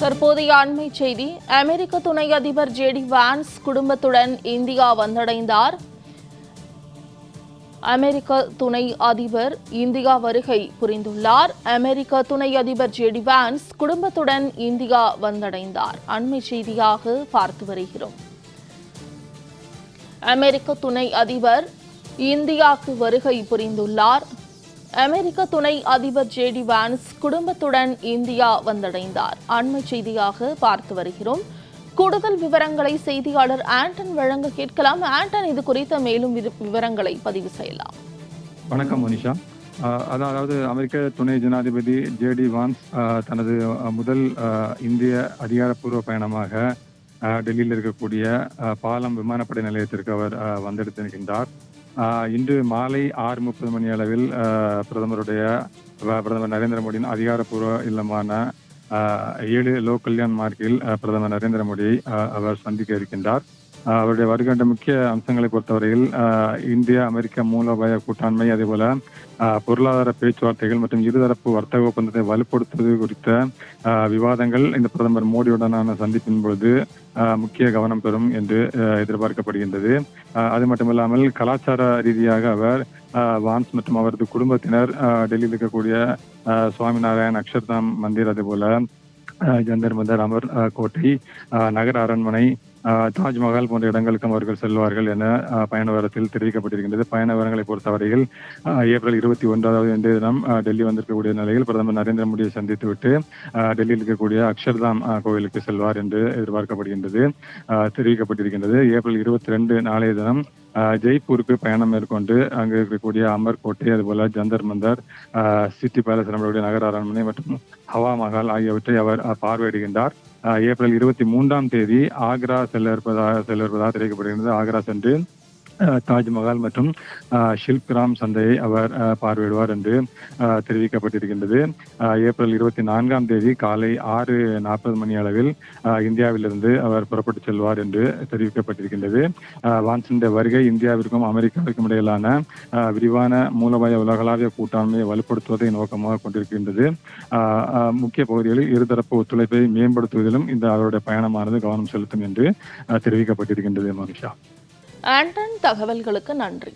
தற்போதைய அண்மை செய்தி அமெரிக்க துணை அதிபர் ஜேடி வான்ஸ் குடும்பத்துடன் இந்தியா வந்தடைந்தார். அமெரிக்க துணை அதிபர் இந்தியா வருகை புரிந்துள்ளார். அமெரிக்க துணை அதிபர் ஜேடி வான்ஸ் குடும்பத்துடன் இந்தியா வந்தடைந்தார். அண்மை செய்தியாக பார்த்து வருகிறோம். அமெரிக்க துணை அதிபர் இந்தியாவுக்கு வருகை புரிந்துள்ளார். அமெரிக்க துணை அதிபர் ஜேடி வான்ஸ் குடும்பத்துடன் இந்தியா வந்தடைந்தார். அண்மை செய்தியாக பார்த்து வருகிறோம். கூடுதல் விவரங்களை செய்தியாளர் ஆண்டன் வழங்க கேட்கலாம். ஆண்டன் இது குறித்த மேலும் விவரங்களை பதிவு செய்யலாம். வணக்கம் மனிஷா. அதாவது அமெரிக்க துணை ஜனாதிபதி ஜேடி வான்ஸ் ஆஹ் தனது முதல் ஆஹ் இந்திய அதிகாரப்பூர்வ பயணமாக டெல்லியில் இருக்கக்கூடிய பாலம் விமானப்படை நிலையத்திற்கு அவர் வந்தெடுத்திருக்கின்றார். இன்று மாலை ஆறு முப்பது மணி அளவில் பிரதமருடைய பிரதமர் நரேந்திர மோடியின் அதிகாரப்பூர்வ இல்லமான ஏழு லோ கல்யாண் மார்க்கில் பிரதமர் நரேந்திர மோடியை அவர் சந்திக்க இருக்கின்றார். அவருடைய வருகின்ற முக்கிய அம்சங்களை பொறுத்தவரையில் ஆஹ் இந்திய அமெரிக்க மூலோபாய கூட்டாண்மை அதேபோல ஆஹ் பொருளாதார பேச்சுவார்த்தைகள் மற்றும் இருதரப்பு வர்த்தக ஒப்பந்தத்தை வலுப்படுத்துவது குறித்த ஆஹ் விவாதங்கள் இந்த பிரதமர் மோடியுடனான சந்திப்பின் பொழுது முக்கிய கவனம் பெறும் என்று எதிர்பார்க்கப்படுகின்றது. அது மட்டுமில்லாமல் கலாச்சார ரீதியாக அவர் வான்ஸ் மற்றும் அவரது குடும்பத்தினர் டெல்லியில் இருக்கக்கூடிய ஆஹ் சுவாமிநாராயண் அக்ஷர்தாம் மந்திர் அதேபோல ஜந்தர் மந்தர் அமர் கோட்டை ஆஹ் நகர அரண்மனை தாஜ்மஹால் போன்ற இடங்களுக்கும் அவர்கள் செல்வார்கள் என பயண வரத்தில் தெரிவிக்கப்பட்டிருக்கின்றது. பயண விவரங்களை பொறுத்தவரையில் ஏப்ரல் இருபத்தி ஒன்றாவது இன்றைய தினம் டெல்லி வந்திருக்கக்கூடிய நிலையில் பிரதமர் நரேந்திர மோடியை சந்தித்துவிட்டு விட்டு டெல்லியில் இருக்கக்கூடிய அக்ஷர்தாம் கோவிலுக்கு செல்வார் என்று எதிர்பார்க்கப்படுகின்றது தெரிவிக்கப்பட்டிருக்கின்றது. ஏப்ரல் இருபத்தி ரெண்டு நாளைய தினம் ஜெய்ப்பூருக்கு பயணம் மேற்கொண்டு அங்கு இருக்கக்கூடிய அமர் கோட்டை அதுபோல ஜந்தர் மந்தர் சிட்டி பேலஸ் நம்மளுடைய நகர அரண்மனை மற்றும் ஹவா மஹால் ஆகியவற்றை அவர் பார்வையிடுகின்றார். ஏப்ரல் இருபத்தி மூன்றாம் தேதி ஆக்ரா செல்ல இருப்பதாக செல்ல இருப்பதாக தெரிவிக்கப்படுகிறது ஆக்ரா சென்று தாஜ்மஹால் மற்றும் ஆஹ் ஷில்ப்ராம் சந்தையை அவர் பார்வையிடுவார் என்று தெரிவிக்கப்பட்டிருக்கின்றது. ஏப்ரல் இருபத்தி நான்காம் தேதி காலை ஆறு நாற்பது மணி அளவில் இந்தியாவிலிருந்து அவர் புறப்பட்டு செல்வார் என்று தெரிவிக்கப்பட்டிருக்கின்றது. ஆஹ் வருகை இந்தியாவிற்கும் அமெரிக்காவிற்கும் இடையிலான விரிவான மூலோபாய உலகளாவிய கூட்டாண்மையை வலுப்படுத்துவதை நோக்கமாக கொண்டிருக்கின்றது. முக்கிய பகுதிகளில் இருதரப்பு ஒத்துழைப்பை மேம்படுத்துவதிலும் இந்த அவருடைய பயணமானது கவனம் செலுத்தும் என்று தெரிவிக்கப்பட்டிருக்கின்றது மகிஷா. ஆண்டன் தகவல்களுக்கு நன்றி.